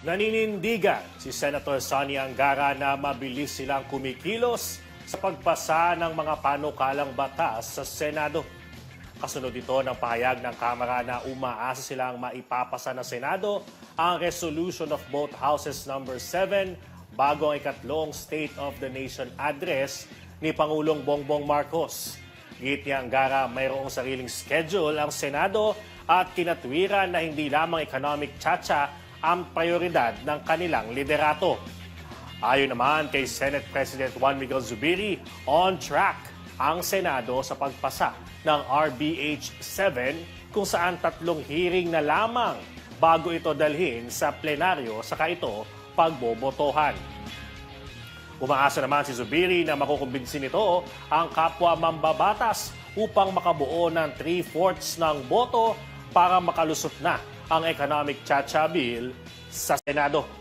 Naninindigan si Senator Sonny Angara na mabilis silang kumikilos sa pagpasa ng mga panukalang batas sa Senado. Kasunod ito ng pahayag ng Kamara na umaasa silang maipapasa ng Senado ang resolution of both houses number 7 bago ang ikatlong State of the Nation address ni Pangulong Bongbong Marcos. Git ni Angara mayroong sariling schedule ang Senado at kinatwiran na hindi lamang economic tsatsya ang prioridad ng kanilang liderato. Ayon naman kay Senate President Juan Miguel Zubiri, on track ang Senado sa pagpasa ng RBH 7 kung saan tatlong hearing na lamang bago ito dalhin sa plenaryo saka ito pagbobotohan. Umaasa naman si Zubiri na makukumbinsin nito ang kapwa mambabatas upang makabuo ng 3-fourths ng boto para makalusot na ang economic chacha bill sa Senado.